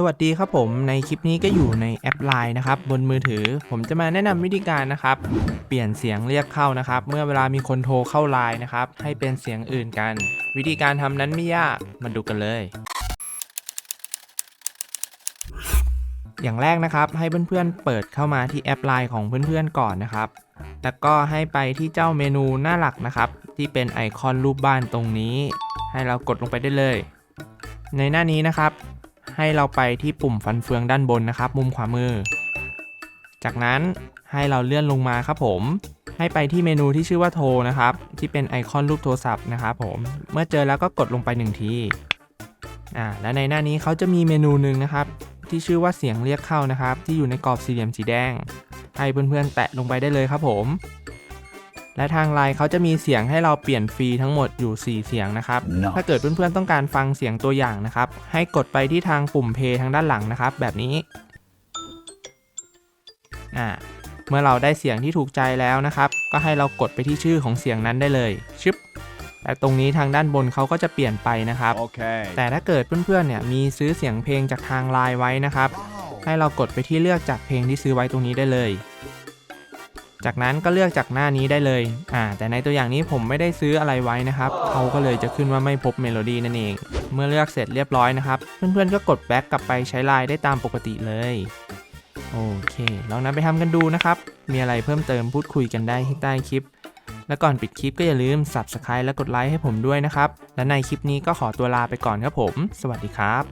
สวัสดีครับผมในคลิปนี้ก็อยู่ในแอป Line นะครับบนมือถือ ผมจะมาแนะนำวิธีการนะครับ เปลี่ยนเสียงเรียกเข้านะครับ เมื่อเวลามีคนโทรเข้า Line นะครับ ให้เป็นเสียงอื่นกัน วิธีการทำนั้นไม่ยากมาดูกันเลย อย่างแรกนะครับให้เพื่อนๆเปิดเข้ามาที่แอป Line ของเพื่อนๆก่อนนะครับ แล้วก็ให้ไปที่เจ้าเมนูหน้าหลักนะครับ ที่เป็นไอคอนรูปบ้านตรงนี้ ให้เรากดลงไปได้เลย ในหน้านี้นะครับ ให้เราไปที่ปุ่มฟันเฟืองด้านบนนะครับ มุมขวามือ จากนั้นให้เราเลื่อนลงมาครับผม ให้ไปที่เมนูที่ชื่อว่าโทรนะครับ ที่เป็นไอคอนรูปโทรศัพท์นะครับผม เมื่อเจอแล้วก็กดลงไปหนึ่งทีอ่าและในหน้านี้เขาจะมีเมนูหนึ่งนะครับ ที่ชื่อว่าเสียงเรียกเข้านะครับ ที่อยู่ในกรอบสี่เหลี่ยมสีแดง ให้เพื่อนๆแตะลงไปได้เลยครับผม และทางไลน์เขาจะมีเสียงให้เราเปลี่ยนฟรีทั้งหมดอยู่ 4 เสียงนะครับ No. ถ้าเกิดเพื่อนๆต้องการฟังเสียงตัวอย่างนะครับ ให้กดไปที่ทางปุ่มเพย์ทางด้านหลังนะครับ แบบนี้อ่าเมื่อเราได้เสียงที่ถูกใจแล้วนะครับ ก็ให้เรากดไปที่ชื่อของเสียงนั้นได้เลยชึบแต่ตรงนี้ทางด้านบนเขาก็จะเปลี่ยนไปนะครับ Okay. แต่ถ้าเกิดเพื่อนๆเนี่ยมีซื้อเสียงเพลงจากทางไลน์ไว้นะครับให้เรากดไปที่เลือกจากเพลงที่ซื้อไว้ตรงนี้ได้เลย จากนั้นก็เลือกจากหน้านี้ได้เลยอ่าแต่ในตัวอย่างนี้ผมไม่ได้ซื้ออะไรไว้นะครับเขาก็เลยจะขึ้นว่าไม่พบเมโลดี้นั่นเอง เมื่อเลือกเสร็จเรียบร้อยนะครับเพื่อนๆก็กดแบ็กกลับไปใช้ไลน์ได้ตามปกติเลยโอเค ลองนำไปทำกันดูนะครับ มีอะไรเพิ่มเติมพูดคุยกันได้ที่ใต้คลิป และก่อนปิดคลิปก็อย่าลืม Subscribe และกดไลค์ให้ผมด้วยนะครับ และในคลิปนี้ก็ขอตัวลาไปก่อนครับผม สวัสดีครับ